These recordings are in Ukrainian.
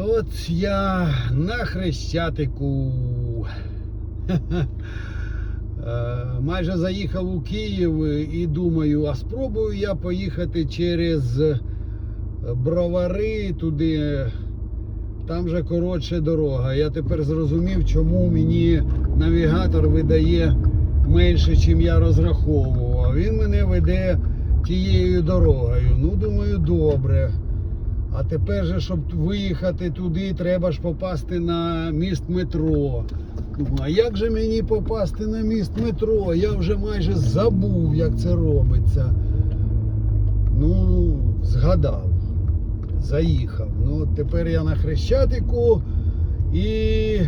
От я на Хрещатику. Е, Майже заїхав у Київ і думаю, а спробую я поїхати через Бровари туди. Там же коротше дорога. Я тепер зрозумів, чому мені навігатор видає менше, чим я розраховував. Він мене веде тією дорогою. Ну, думаю, добре. А тепер же, щоб виїхати туди, треба ж попасти на міст метро. Думаю, а як же мені попасти на міст метро? Я вже майже забув, як це робиться. Ну, згадав. Заїхав. Ну, тепер я на Хрещатику і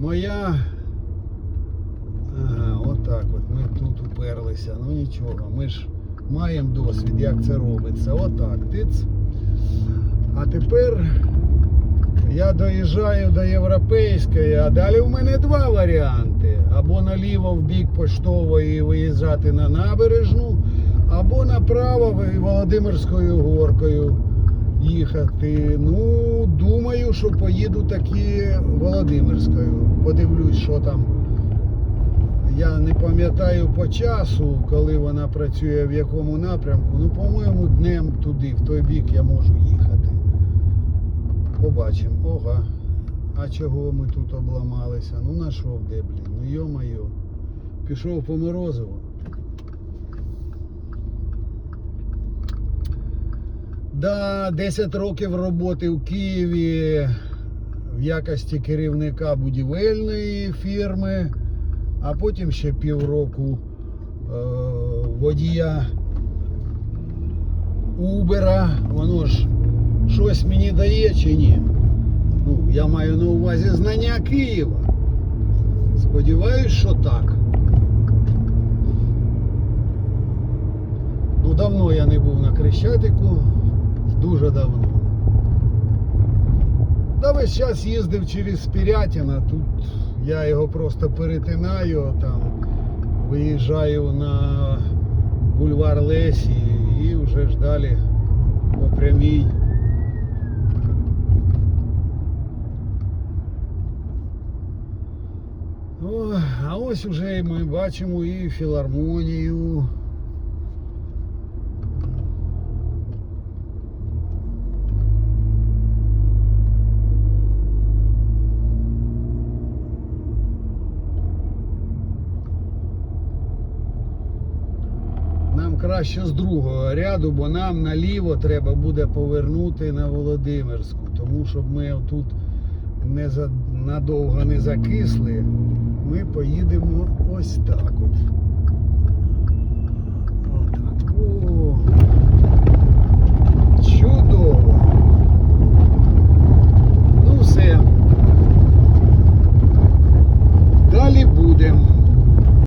моя. Ага, отак от ми тут уперлися. Ну нічого, ми ж маємо досвід, як це робиться. Отак. Тиц. А тепер я доїжджаю до європейської, а далі в мене два варіанти. Або наліво в бік поштової виїжджати на набережну, або направо Володимирською горкою їхати. Ну, думаю, що поїду таки Володимирською. Подивлюсь, що там. Я не пам'ятаю по часу, коли вона працює в якому напрямку. Ну, по-моєму, днем туди, в той бік я можу їхати. Побачимо. Ога. А чого ми тут обламалися? Ну нашов де, блін. Ну йо-моє. Пішов по Морозову. Да, 10 років роботи в Києві в якості керівника будівельної фірми, а потім ще півроку е, водія Убера. Воно ж щось мені дає чи ні? Ну, я маю на увазі знання Києва. Сподіваюсь, що так. Ну, давно я не був на Крещатику. Дуже давно. Да весь час їздив через Спірятіна. Тут я його просто перетинаю, там виїжджаю на бульвар Лесі і вже ж далі по прямій. О, а ось уже ми бачимо і філармонію. Краще з другого ряду, бо нам наліво треба буде повернути на Володимирську. Тому щоб ми тут не за, надовго не закисли, ми поїдемо ось так от.